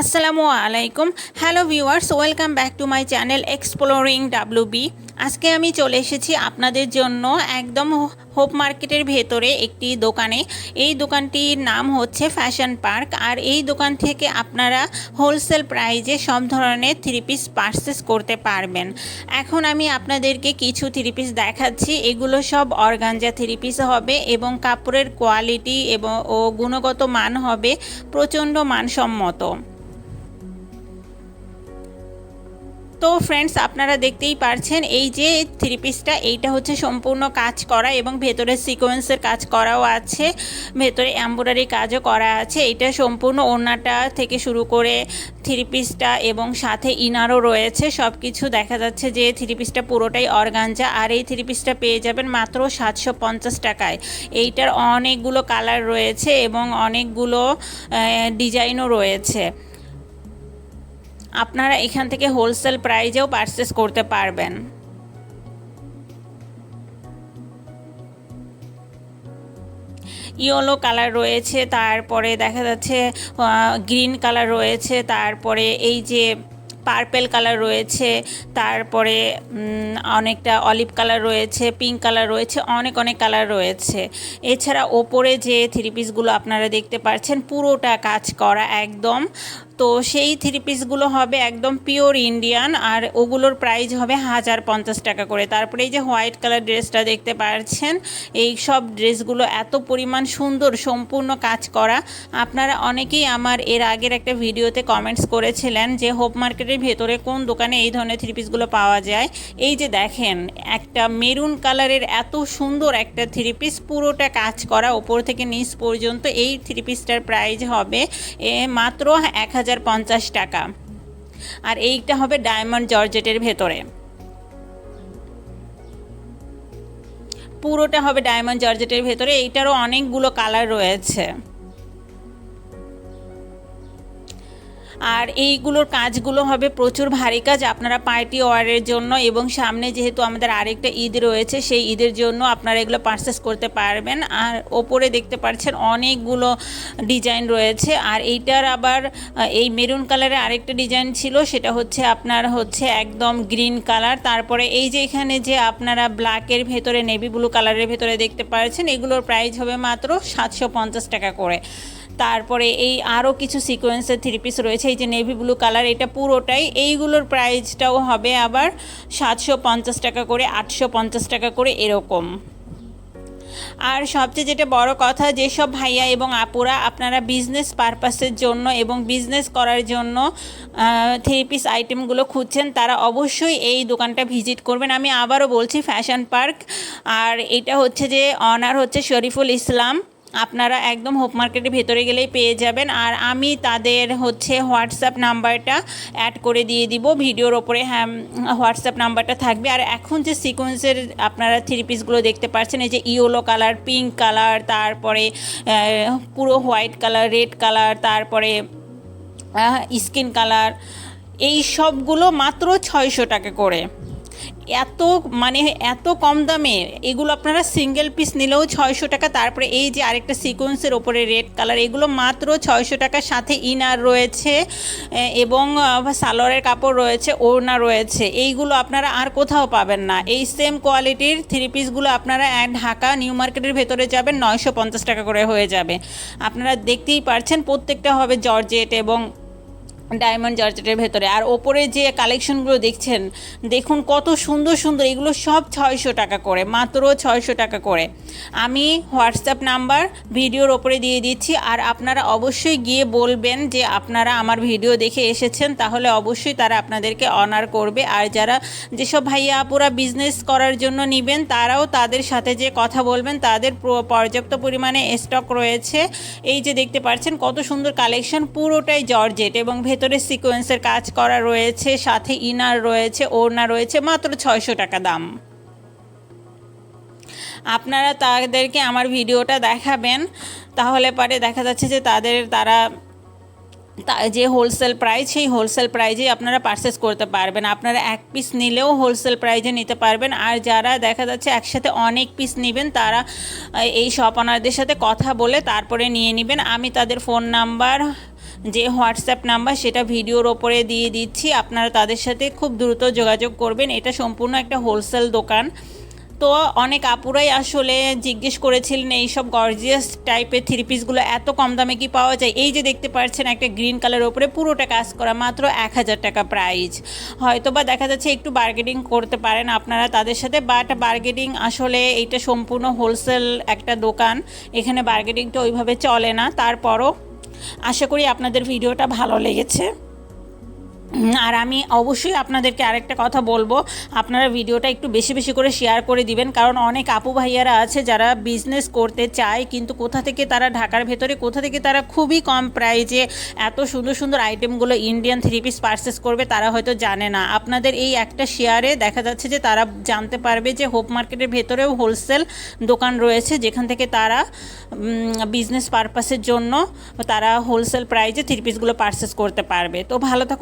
আসসালামু আলাইকুম। Hello viewers welcome back to my channel exploring W B আজকে আমি চলে এসেছি আপনাদের জন্য একদম হোপ মার্কেটের ভেতরে একটি দোকানে। এই দোকানটির নাম হচ্ছে ফ্যাশন পার্ক আর এই দোকান থেকে আপনারা হোলসেল প্রাইজে সব ধরনের থ্রি পিস পারচেস করতে পারবেন। এখন আমি আপনাদেরকে কিছু থ্রি পিস দেখাচ্ছি। এগুলো সব অর্গানজা থ্রি পিস হবে এবং কাপড়ের কোয়ালিটি এবং ও গুণগত মান হবে প্রচণ্ড মানসম্মত। তো ফ্রেন্ডস আপনারা দেখতেই পারছেন এই যে থ্রি পিসটা এইটা হচ্ছে সম্পূর্ণ কাজ করা এবং ভেতরে সিকোয়েন্সের কাজ করাও আছে, ভেতরে এম্ব্রয়ডারি কাজও করা আছে এটা সম্পূর্ণ ওনাটা থেকে শুরু করে থ্রি পিসটা এবং সাথে ইনারও রয়েছে সব কিছু দেখা যাচ্ছে যে থ্রি পিসটা পুরোটাই অর্গানজা আর এই থ্রি পিসটা পেয়ে যাবেন মাত্র সাতশো পঞ্চাশ টাকায়। এইটার অনেকগুলো কালার রয়েছে এবং অনেকগুলো ডিজাইনও রয়েছে। আপনারা এখান থেকে হোলসেল প্রাইজেও পারচেস করতে পারবেন। ইয়েলো কালার রয়েছে, তারপরে দেখা যাচ্ছে গ্রিন কালার রয়েছে, তারপরে এই যে পার্পেল কালার রয়েছে, তারপরে অনেকটা অলিভ কালার রয়েছে পিঙ্ক কালার রয়েছে, অনেক অনেক কালার রয়েছে। এছাড়া ওপরে যে থ্রি পিসগুলো আপনারা দেখতে পাচ্ছেন, পুরোটা কাজ করা একদম তো সেই থ্রি পিসগুলো হবে একদম পিওর ইন্ডিয়ান আর ওগুলোর প্রাইস হবে হাজার পঞ্চাশ টাকা করে। তারপরে এই যে হোয়াইট কালার ড্রেসটা দেখতে পাচ্ছেন এই সব ড্রেসগুলো এত পরিমাণ সুন্দর, সম্পূর্ণ কাজ করা। আপনারা অনেকেই আমার এর আগের একটা ভিডিওতে কমেন্টস করেছিলেন যে হোপ মার্কেটের ভেতরে কোন দোকানে এই ধরনের থ্রি পিসগুলো পাওয়া যায়। এই যে দেখেন, একটা মেরুন কালারের এত সুন্দর একটা থ্রি পিস পুরোটা কাজ করা, ওপর থেকে নিচ পর্যন্ত এই থ্রি পিসটার প্রাইস হবে মাত্র এক হাজার হাজার পঞ্চাশ টাকা। আর এইটা হবে ডায়মন্ড জর্জেটের ভেতরে। পুরোটা হবে ডায়মন্ড জর্জেটের ভেতরে। এইটারও অনেকগুলো কালার রয়েছে। আর এইগুলোর কাজগুলো হবে প্রচুর ভারী কাজ। আপনারা পার্টি ওয়ারের জন্য এবং সামনে যেহেতু আমাদের আরেকটা ঈদ রয়েছে, সেই ঈদের জন্য আপনারা এগুলো পারচেস করতে পারবেন। আর ওপরে দেখতে পাচ্ছেন অনেকগুলো ডিজাইন রয়েছে। আর এইটার আবার এই মেরুন কালারের আরেকটা ডিজাইন ছিল, সেটা হচ্ছে আপনার হচ্ছে একদম গ্রিন কালার তারপরে এই যে এখানে যে আপনারা ব্ল্যাকের ভেতরে নেভি ব্লু কালারের ভেতরে দেখতে পাচ্ছেন, এগুলোর প্রাইস হবে মাত্র সাতশো পঞ্চাশ টাকা করে। তারপরে এই আরও কিছু সিকোয়েন্সের থ্রি পিস রয়েছে, এই যে নেভি ব্লু কালার এটা পুরোটাই এইগুলোর প্রাইসটাও হবে আবার সাতশো পঞ্চাশ টাকা করে, আটশো পঞ্চাশ টাকা করে এরকম। আর সবচেয়ে যেটা বড় কথা, যেসব ভাইয়া এবং আপুরা আপনারা বিজনেস পারপাসের জন্য এবং বিজনেস করার জন্য থ্রি পিস আইটেমগুলো খুঁজছেন, তারা অবশ্যই এই দোকানটা ভিজিট করবেন। আমি আবারও বলছি ফ্যাশন পার্ক আর এটা হচ্ছে যে অনার হচ্ছে শরীফুল ইসলাম। আপনারা একদম হোপ মার্কেটের ভেতরে গেলেই পেয়ে যাবেন। আর আমি তাদের হচ্ছে হোয়াটসঅ্যাপ নাম্বারটা অ্যাড করে দিয়ে দিব। ভিডিওর ওপরে হ্যাঁ হোয়াটসঅ্যাপ নাম্বারটা থাকবে। আর এখন যে সিকোয়েন্সের আপনারা থ্রি পিসগুলো দেখতে পাচ্ছেন, এই যে ইয়েলো কালার পিঙ্ক কালার তারপরে পুরো হোয়াইট কালার রেড কালার তারপরে স্কিন কালার এই সবগুলো মাত্র ছয়শো টাকা করে। এত মানে এত কম দামে এগুলো আপনারা সিঙ্গেল পিস নিলেও ছয়শো টাকা, তারপরে এই যে আরেকটা সিকোয়েন্সের ওপরে রেড কালার এগুলো মাত্র ছয়শো টাকার সাথে ইনার রয়েছে এবং সালোয়ারের কাপড় রয়েছে, ওড়না রয়েছে, এইগুলো আপনারা আর কোথাও পাবেন না। এই সেম কোয়ালিটির থ্রি পিসগুলো আপনারা ঢাকা নিউ মার্কেটের ভেতরে যাবেন, নয়শো পঞ্চাশ টাকা করে হয়ে যাবে। আপনারা দেখতেই পারছেন, প্রত্যেকটা হবে জর্জেট এবং ডায়মন্ড জর্জেটের ভেতরে। আর ওপরে যে কালেকশনগুলো দেখছেন, দেখুন কত সুন্দর সুন্দর, এগুলো সব ছয়শো টাকা করে, মাত্র ছয়শো টাকা করে। আমি হোয়াটসঅ্যাপ নাম্বার ভিডিওর ওপরে দিয়ে দিচ্ছি, আর আপনারা অবশ্যই গিয়ে বলবেন যে আপনারা আমার ভিডিও দেখে এসেছেন, তাহলে অবশ্যই তারা আপনাদেরকে অনার করবে। আর যারা যেসব ভাইয়া আপুরা বিজনেস করার জন্য নেবেন, তারাও তাদের সাথে যে কথা বলবেন, তাদের পর্যাপ্ত পরিমাণে স্টক রয়েছে। এই যে দেখতে পাচ্ছেন, কত সুন্দর কালেকশন, পুরোটাই জর্জেট এবং ভেতর ভেতরে সিকোয়েন্সের কাজ করা রয়েছে, সাথে ইনার রয়েছে, ওড়না রয়েছে, মাত্র ছয়শো টাকা দাম। আপনারা তাদেরকে আমার ভিডিওটা দেখাবেন, তাহলে পরে দেখা যাচ্ছে যে তাদের তারা যে হোলসেল প্রাইস সেই হোলসেল প্রাইজেই আপনারা পারচেস করতে পারবেন। আপনারা এক পিস নিলেও হোলসেল প্রাইজে নিতে পারবেন। আর যারা দেখা যাচ্ছে একসাথে অনেক পিস নেবেন, তারা এই শপ সাথে কথা বলে তারপরে নিয়ে নেবেন। আমি তাদের ফোন নাম্বার যে হোয়াটসঅ্যাপ নাম্বার সেটা ভিডিওর ওপরে দিয়ে দিচ্ছি। আপনারা তাদের সাথে খুব দ্রুত যোগাযোগ করবেন। এটা সম্পূর্ণ একটা হোলসেল দোকান। তো অনেক আপুরাই আসলে জিজ্ঞেস করেছিলেন, এই সব গর্জিয়াস টাইপের থ্রি পিসগুলো এত কম দামে কি পাওয়া যায়? এই যে দেখতে পাচ্ছেন একটা গ্রিন কালারের ওপরে পুরোটা কাজ করা, মাত্র এক হাজার টাকা প্রাইস হয়তো বা দেখা যাচ্ছে একটু বার্গেনিং করতে পারেন আপনারা তাদের সাথে বাট বার্গেনিং আসলে এইটা সম্পূর্ণ হোলসেল একটা দোকান। এখানে বার্গেনিংটা ওইভাবে চলে না। তারপরও আশা করি আপনাদের ভিডিওটা ভালো লেগেছে। আর আমি অবশ্যই আপনাদেরকে আরেকটা কথা বলব। আপনারা ভিডিওটা একটু বেশি বেশি করে শেয়ার করে দিবেন, কারণ অনেক আপু ভাইয়ারা আছে যারা বিজনেস করতে চায়, কিন্তু কোথা থেকে তারা ঢাকার ভেতরে, কোথা থেকে তারা খুবই কম প্রাইজে এত সুন্দর সুন্দর আইটেমগুলো ইন্ডিয়ান থ্রি পিস পারচেস করবে, তারা হয়তো জানে না। আপনাদের এই একটা শেয়ারে দেখা যাচ্ছে যে তারা জানতে পারবে যে হোপ মার্কেটের ভেতরেও হোলসেল দোকান রয়েছে, যেখান থেকে তারা বিজনেস পারপাসের জন্য তারা হোলসেল প্রাইজে থ্রি পিসগুলো পারচেস করতে পারবে। তো ভালো থাকুন।